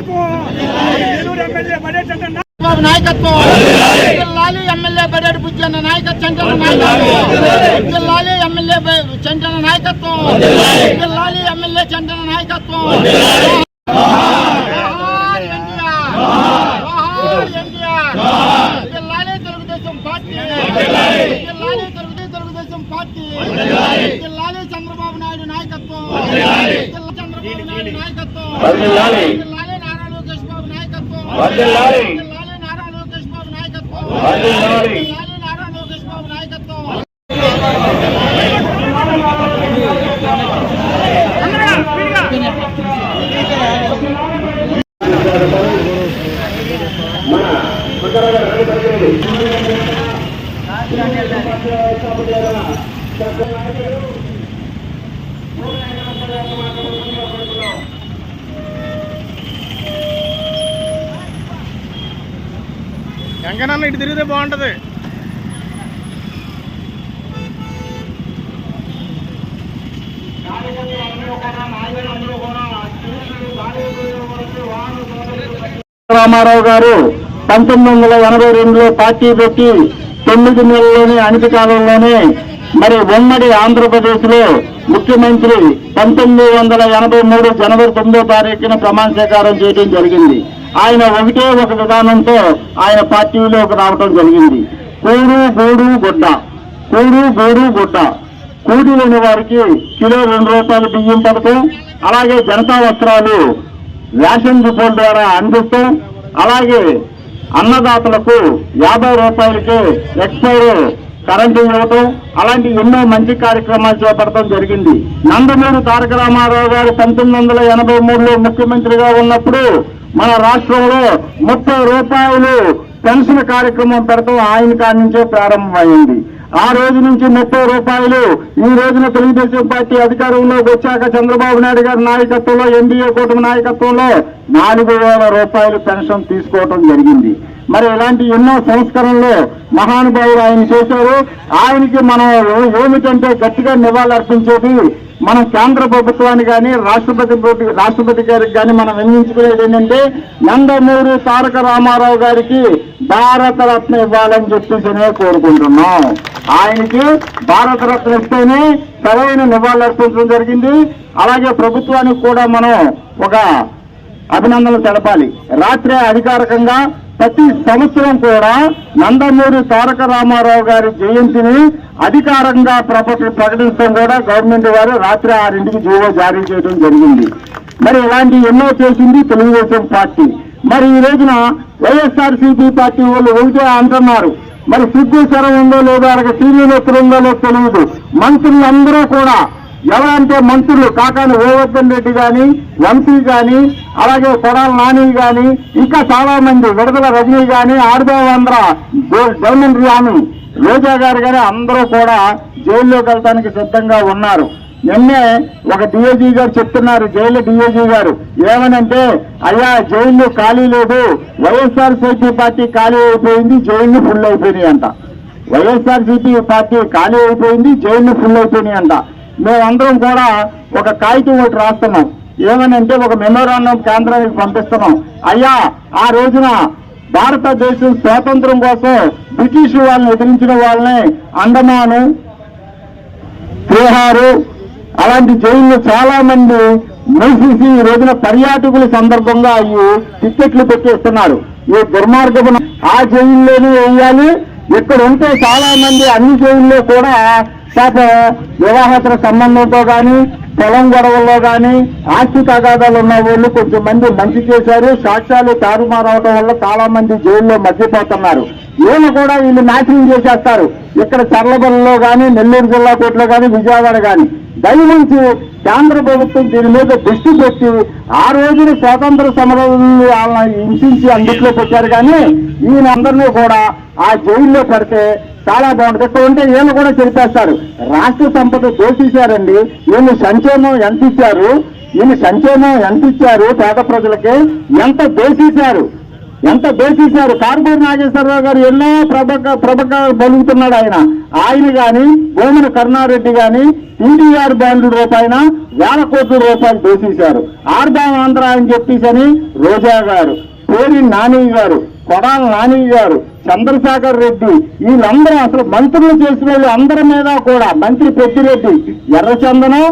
నాయకత్వం ఏలూరు ఎమ్మెల్యే బడే చంద్రన్న బాబు నాయకత్వం జిల్లాలి ఎమ్మెల్యే బడేడు బుజ్జన్న నాయకత్వం చంద్రన నాయకత్వం జిల్లాలి ఎమ్మెల్యే బ- చంద్రన నాయకత్వం జిల్లాలి ఎమ్మెల్యే చంద్రన నాయకత్వం జోహార్ ఎన్టీఆర్. జోహార్ ఎన్టీఆర్. జిల్లాలి తెలుగుదేశం పార్టీ జిల్లాలి తెలుగు తెలుగుదేశం పార్టీ జిల్లాలి చంద్రబాబు నాయుడు నాయకత్వం జిల్లా చంద్రబాబు నాయుడు నాయకత్వం నాయకత్వం వర్ధిల్లాలి. జిల్లాలి నారా లోకేష్ బాబు నాయకత్వం వర్ధిల్లాలి. జిల్లాలి నారా లోకేష్ బాబు నాయకత్వం వెంకనన్న ఇటు తిరిగితే బాగుంటుంది. రామారావు గారు పంతొమ్మిది వందల ఎనభై రెండులో పార్టీ పెట్టి తొమ్మిది నెలల్లోనే అనతి కాలంలోనే మరి ఉమ్మడి ఆంధ్రప్రదేశ్లో ముఖ్యమంత్రి పంతొమ్మిది వందల ఎనభై మూడు జనవరి తొమ్మిదో తారీఖున ప్రమాణ స్వీకారం చేయడం జరిగింది. ఆయన ఒకటే ఒక విధానంతో ఆయన పార్టీలోకి రావటం జరిగింది. కూడు గూడు గుడ్డ. కూడు గోడు గుడ్డ. కూడి లేని వారికి కిలో రెండు రూపాయలు బియ్యం పథకం అలాగే జనతా వస్త్రాలు రేషన్ డిపోల ద్వారా అందిస్తాం అలాగే అన్నదాతలకు యాభై రూపాయలకే ఎక్స్పైర్ కరెంటు ఇవ్వటం అలాంటి ఎన్నో మంచి కార్యక్రమాలు చేపడటం జరిగింది. నందమూరి తారక రామారావు గారు పంతొమ్మిది వందల ఎనభై మూడులో ముఖ్యమంత్రిగా ఉన్నప్పుడు మన రాష్ట్రంలో ముప్పై రూపాయలు పెన్షన్ కార్యక్రమం పెడతాం. ఆయన కాడి నుంచే ప్రారంభమైంది. ఆ రోజు నుంచి ముప్పై రూపాయలు ఈ రోజున తెలుగుదేశం పార్టీ అధికారంలోకి వచ్చాక చంద్రబాబు నాయుడు గారి నాయకత్వంలో ఎన్డీఏ కూటమి నాయకత్వంలో నాలుగు వేల రూపాయలు పెన్షన్ తీసుకోవటం జరిగింది. మరి ఇలాంటి ఎన్నో సంస్కరణలు మహానుభావులు ఆయన చేశారు. ఆయనకి మనం ఏమిటంటే గట్టిగా నివాళులర్పించేది మనం కేంద్ర ప్రభుత్వాన్ని కానీ రాష్ట్రపతి రాష్ట్రపతి గారికి కానీ మనం వినియోగించుకునేది ఏంటంటే నందమూరి తారక రామారావు గారికి భారతరత్న ఇవ్వాలని చెప్పేసి కోరుకుంటున్నాం. ఆయనకి భారతరత్న ఇస్తేనే సరైన నివాళులర్పించడం జరిగింది. అలాగే ప్రభుత్వానికి కూడా మనం ఒక అభినందనలు తెలపాలి. రాత్రే అధికారికంగా ప్రతి సంవత్సరం కూడా నందమూరి తారక రామారావు గారి జయంతిని అధికారంగా ప్రప- ప్రకటించడం కూడా గవర్నమెంట్ వారు రాత్రి ఆరింటికి జీవో జారీ చేయడం జరిగింది. మరి ఇలాంటి ఎన్నో చేసింది తెలుగుదేశం పార్టీ. మరి ఈ రోజున వైఎస్ఆర్ పార్టీ వాళ్ళు ఒకటే అంటున్నారు. మరి సిగ్గు స్వరం ఉందో లేదో అలాగే నొప్పులు ఉందో లేదో తెలియదు మంత్రులందరూ కూడా ఎవరంటే మంత్రులు కాకాని గోవర్ధన్ రెడ్డి కానీ ఎంపీ కానీ అలాగే కొడాల నాని కానీ ఇంకా చాలా మంది విడుదల రజనీ గాని ఆర్దవాంధ్ర గవర్నమెంట్ రామి రోజా గారు గాని అందరూ కూడా జైల్లోకి వెళ్ళడానికి సిద్ధంగా ఉన్నారు. నిన్నే ఒక డిఐజీ గారు చెప్తున్నారు జైలు డిఐజీ గారు. ఏమనంటే అయ్యా జైలు ఖాళీ లేదు. వైఎస్ఆర్ పార్టీ ఖాళీ అయిపోయింది జైలు ఫుల్ అయిపోయినాయి అంట. వైఎస్ఆర్ పార్టీ ఖాళీ అయిపోయింది జైలు ఫుల్ అయిపోయినాయి అంట. మేమందరం కూడా ఒక కాగితం ఒకటి రాస్తున్నాం. ఏమనంటే ఒక మెమోరాండం కేంద్రానికి పంపిస్తున్నాం. అయ్యా ఆ రోజున భారతదేశం స్వాతంత్రం కోసం బ్రిటిష్ వాళ్ళని ఎదిరించిన వాళ్ళని అండమాను బీహారు అలాంటి జైల్లో చాలా మంది మూసేసి ఈ రోజున పర్యాటకుల సందర్భంగా ఈ టిక్కెట్లు పెట్టేస్తున్నారు. ఈ దుర్మార్గం ఆ జైల్లోనే వేయాలి. ఇక్కడ ఉంటే చాలా మంది అన్ని జైల్లో కూడా శాత వివాహేతర సంబంధంతో కానీ పొలం గొడవల్లో కానీ ఆస్తి తగాదాలు ఉన్న వాళ్ళు కొంచెం మంది మంచి చేశారు. సాక్ష్యాలు తారుమారవడం వల్ల చాలా మంది జైల్లో మధ్యపోతున్నారు వీళ్ళు కూడా వీళ్ళు నాశనం చేసేస్తారు. ఇక్కడ చర్లబల్లో కానీ నెల్లూరు జిల్లా కోర్టులో కానీ విజయవాడ కానీ దయవుంచి కేంద్ర ప్రభుత్వం దీని మీద దృష్టి పెట్టి ఆ రోజున స్వాతంత్ర సమరాలను వాళ్ళని హింసించి అందుట్లోకి వచ్చారు. కానీ ఈయనందరినీ కూడా ఆ జైల్లో పడితే చాలా బాగుంటుంది ఇక్కడ ఉంటే వీళ్ళు కూడా చెప్పేస్తారు రాష్ట్ర సంపద దోషించారండి. వీళ్ళు సంక్షేమం ఎంత ఇచ్చారు? వీళ్ళు సంక్షేమం ఎంత ఇచ్చారు పేద ప్రజలకి? ఎంత దోషించారు? ఎంత దోషించారు? కార్పూర్ నాగేశ్వరరావు గారు ఎన్నో ప్రభక ప్రభక బలుగుతున్నాడు ఆయన. ఆయన కానీ భూమన కరుణారెడ్డి కానీ టీడీఆర్ బాండ్ల రూపాయన వేల కోట్ల రూపాయలు దోషించారు. ఆర్దాం ఆంధ్ర అని చెప్పేసి రోజా గారు పేరి నాని గారు కొడాల నాని గారు చంద్రశేఖర్ రెడ్డి. వీళ్ళందరూ అసలు మంత్రులు చేసిన వాళ్ళు అందరి మీద కూడా మంత్రి పెద్దిరెడ్డి ఎర్రచందనం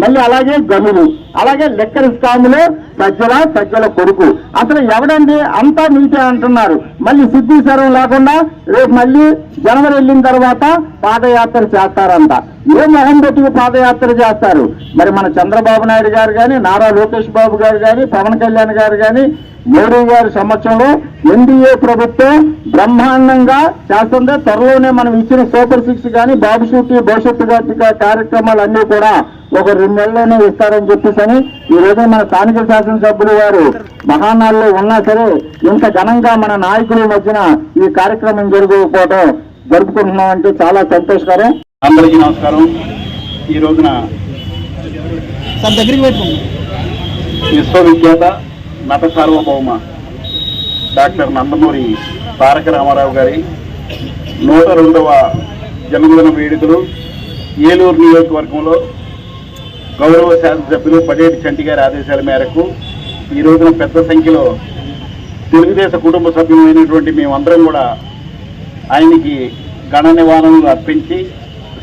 మళ్ళీ అలాగే గనులు అలాగే లెక్కల స్కాములు సజ్జల సజ్జల కొడుకు. అసలు ఎవడండి అంతా నీటే అంటున్నారు? మళ్ళీ సిద్ధి లేకుండా రేపు మళ్ళీ జనవరి వెళ్ళిన తర్వాత పాదయాత్ర చేస్తారంట. ఏ మొహం పెట్టుకు పాదయాత్ర చేస్తారు? మరి మన చంద్రబాబు నాయుడు గారు కానీ నారా లోకేష్ బాబు గారు కానీ పవన్ కళ్యాణ్ గారు కానీ మోడీ గారి సమక్షంలో ఎన్డీఏ ప్రభుత్వం బ్రహ్మాండంగా చేస్తుంది. త్వరలోనే మనం ఇచ్చిన సూపర్ సిక్స్ కానీ బాబు షూటి భవిష్యత్తు ఘటిక కార్యక్రమాలన్నీ కూడా ఒక రెండు నెలల్లోనే ఇస్తారని చెప్పేసి అని ఈ రోజు మన స్థానిక శాసనసభ్యులు వారు మహానాడులో ఉన్నా సరే ఇంత ఘనంగా మన నాయకుల మధ్యన ఈ కార్యక్రమం జరగకపోవడం జరుపుకుంటున్నాం అంటే చాలా సంతోషకరం. అందరికీ నమస్కారం. ఈ రోజున విశ్వవిఖ్యాత నట సార్వభౌమ డాక్టర్ నందమూరి తారక రామారావు గారి నూట రెండవ జన్మదిన వేడుకలు ఏలూరు నియోజకవర్గంలో గౌరవ శాసనసభ్యులు పటేటి చంటి గారి ఆదేశాల మేరకు ఈ రోజున పెద్ద సంఖ్యలో తెలుగుదేశ కుటుంబ సభ్యులైనటువంటి మేమందరం కూడా ఆయనకి గణ నివారణలు అర్పించి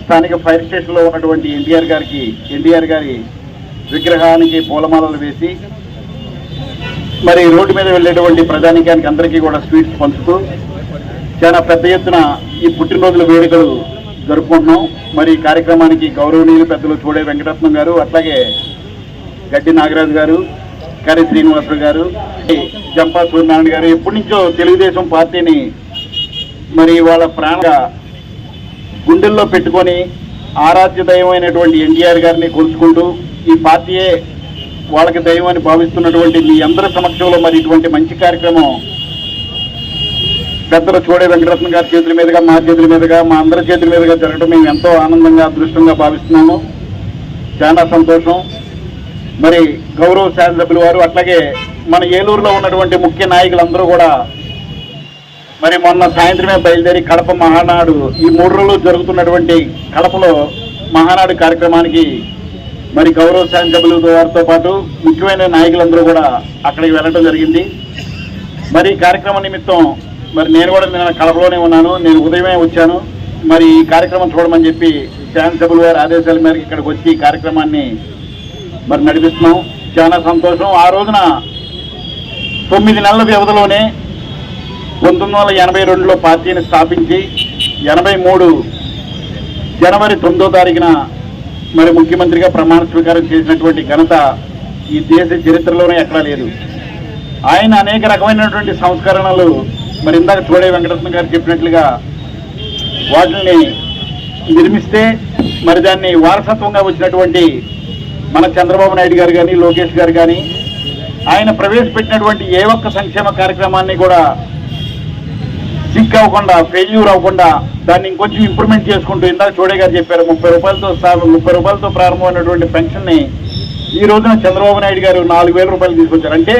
స్థానిక ఫైర్ స్టేషన్లో ఉన్నటువంటి ఎన్టీఆర్ గారికి ఎన్టీఆర్ గారి విగ్రహానికి పూలమాలలు వేసి మరి రోడ్డు మీద వెళ్ళేటువంటి ప్రజానికానికి అందరికీ కూడా స్వీట్స్ పంచుతూ చాలా పెద్ద ఎత్తున ఈ పుట్టినరోజుల వేడుకలు జరుపుకుంటున్నాం. మరి ఈ కార్యక్రమానికి గౌరవనీయులు పెద్దలు చూడే వెంకటరత్నం గారు అట్లాగే గడ్డి నాగరాజు గారు కరి శ్రీనివాసరావు గారు జంపా సూర్యనారాయణ గారు ఎప్పటి నుంచో తెలుగుదేశం పార్టీని మరి వాళ్ళ ప్రాణ గుండెల్లో పెట్టుకొని ఆరాధ్య దైవమైనటువంటి ఎన్టీఆర్ గారిని కొలుచుకుంటూ ఈ పార్టీయే వాళ్ళకి దైవం అని భావిస్తున్నటువంటి మీ అందరి సమక్షంలో మరి ఇటువంటి మంచి కార్యక్రమం పెద్దలు చూడే వెంకటరత్న గారి చేతుల మీదుగా మా చేతుల మీదుగా మా అందరి చేతుల మీదుగా జరగడం మేము ఎంతో ఆనందంగా అదృష్టంగా భావిస్తున్నాము. చాలా సంతోషం. మరి గౌరవ శాసనసభ్యులు వారు అట్లాగే మన ఏలూరులో ఉన్నటువంటి ముఖ్య నాయకులందరూ కూడా మరి మొన్న సాయంత్రమే బయలుదేరి కడప మహానాడు ఈ మూడు రోజులు జరుగుతున్నటువంటి కడపలో మహానాడు కార్యక్రమానికి మరి గౌరవ శాసనసభ్యుల వారితో పాటు ముఖ్యమైన నాయకులందరూ కూడా అక్కడికి వెళ్ళడం జరిగింది. మరి ఈ కార్యక్రమం నిమిత్తం మరి నేను కూడా నిన్న కడపలోనే ఉన్నాను. నేను ఉదయమే వచ్చాను. మరి ఈ కార్యక్రమం చూడమని చెప్పి శాసనసభ్యుల వారి ఆదేశాల మేరకు ఇక్కడికి వచ్చి ఈ కార్యక్రమాన్ని మరి నడిపిస్తున్నాం. చాలా సంతోషం. ఆ రోజున తొమ్మిది నెలల వ్యవధిలోనే పంతొమ్మిది వందల ఎనభై రెండులో పార్టీని స్థాపించి ఎనభై మూడు జనవరి తొమ్మిదో తారీఖున మరి ముఖ్యమంత్రిగా ప్రమాణ స్వీకారం చేసినటువంటి ఘనత ఈ దేశ చరిత్రలోనే ఎక్కడా లేదు. ఆయన అనేక రకమైనటువంటి సంస్కరణలు మరి ఇందాక చూడే వెంకటరత్న గారు చెప్పినట్లుగా వాటిని నిర్మిస్తే మరి దాన్ని వారసత్వంగా వచ్చినటువంటి మన చంద్రబాబు నాయుడు గారు కానీ లోకేష్ గారు కానీ ఆయన ప్రవేశపెట్టినటువంటి ఏ ఒక్క సంక్షేమ కార్యక్రమాన్ని కూడా సిక్ అవ్వకుండా ఫెయిల్యూర్ అవ్వకుండా దాన్ని ఇంకొంచెం ఇంప్రూవ్మెంట్ చేసుకుంటూ ఇందాక చోడే గారు చెప్పారు ముప్పై రూపాయలతో ముప్పై రూపాయలతో ప్రారంభమైనటువంటి పెన్షన్ని ఈ రోజున చంద్రబాబు నాయుడు గారు నాలుగు వేల రూపాయలు తీసుకొచ్చారు. అంటే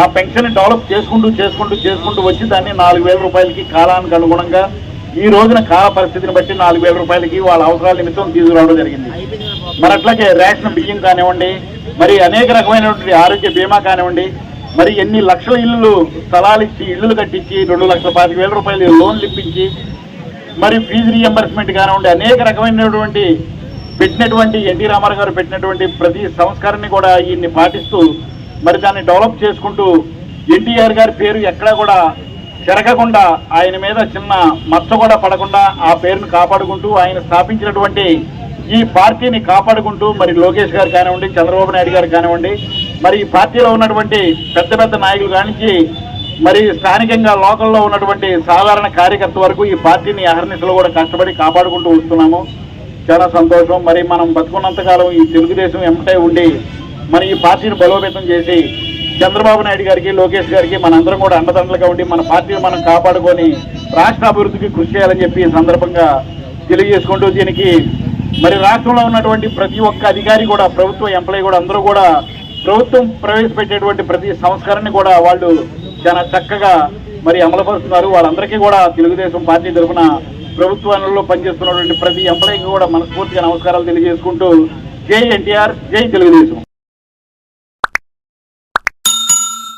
ఆ పెన్షన్ డెవలప్ చేసుకుంటూ చేసుకుంటూ చేసుకుంటూ వచ్చి దాన్ని నాలుగు వేల రూపాయలకి కాలానికి అనుగుణంగా ఈ రోజున కాల పరిస్థితిని బట్టి నాలుగు వేల రూపాయలకి వాళ్ళ అవసరాల నిమిత్తం తీసుకురావడం జరిగింది. మరి అట్లాగే రేషన్ బియ్యం కానివ్వండి మరి అనేక రకమైనటువంటి ఆరోగ్య బీమా కానివ్వండి మరి ఎన్ని లక్షల ఇల్లు స్థలాలు ఇచ్చి ఇల్లులు కట్టించి రెండు లక్షల పాతిక వేల రూపాయలు లోన్లు ఇప్పించి మరి ఫీజు రీఎంబర్స్మెంట్ కానివ్వండి అనేక రకమైనటువంటి పెట్టినటువంటి ఎన్టీ రామారావు గారు పెట్టినటువంటి ప్రతి సంస్కారాన్ని కూడా ఈయన్ని పాటిస్తూ మరి దాన్ని డెవలప్ చేసుకుంటూ ఎన్టీఆర్ గారి పేరు ఎక్కడా కూడా తిరగకుండా ఆయన మీద చిన్న మచ్చ కూడా పడకుండా ఆ పేరును కాపాడుకుంటూ ఆయన స్థాపించినటువంటి ఈ పార్టీని కాపాడుకుంటూ మరి లోకేష్ గారు కానివ్వండి చంద్రబాబు నాయుడు గారు కానివ్వండి మరి ఈ పార్టీలో ఉన్నటువంటి పెద్ద పెద్ద నాయకులు కానించి మరి స్థానికంగా లోకల్లో ఉన్నటువంటి సాధారణ కార్యకర్త వరకు ఈ పార్టీని అహర్నిశలు కూడా కష్టపడి కాపాడుకుంటూ వస్తున్నాము. చాలా సంతోషం. మరి మనం బతుకున్నంతకాలం ఈ తెలుగుదేశం ఎంటే ఉండి మన ఈ పార్టీని బలోపేతం చేసి చంద్రబాబు నాయుడు గారికి లోకేష్ గారికి మనందరం కూడా అండదండలుగా ఉండి మన పార్టీని మనం కాపాడుకొని రాష్ట్ర అభివృద్ధికి కృషి చేయాలని చెప్పి ఈ సందర్భంగా తెలియజేసుకుంటూ దీనికి మరి రాష్ట్రంలో ఉన్నటువంటి ప్రతి ఒక్క అధికారి కూడా ప్రభుత్వ ఎంప్లాయీ కూడా అందరూ కూడా ప్రభుత్వం ప్రవేశపెట్టేటువంటి ప్రతి సంస్కరణని కూడా వాళ్ళు చాలా చక్కగా మరి అమలుపరుస్తున్నారు. వాళ్ళందరికీ కూడా తెలుగుదేశం పార్టీ తరఫున ప్రభుత్వంలో పనిచేస్తున్నటువంటి ప్రతి ఎంప్లాయీకి కూడా మనస్ఫూర్తిగా నమస్కారాలు తెలియజేసుకుంటూ జై ఎన్టీఆర్ జై తెలుగుదేశం.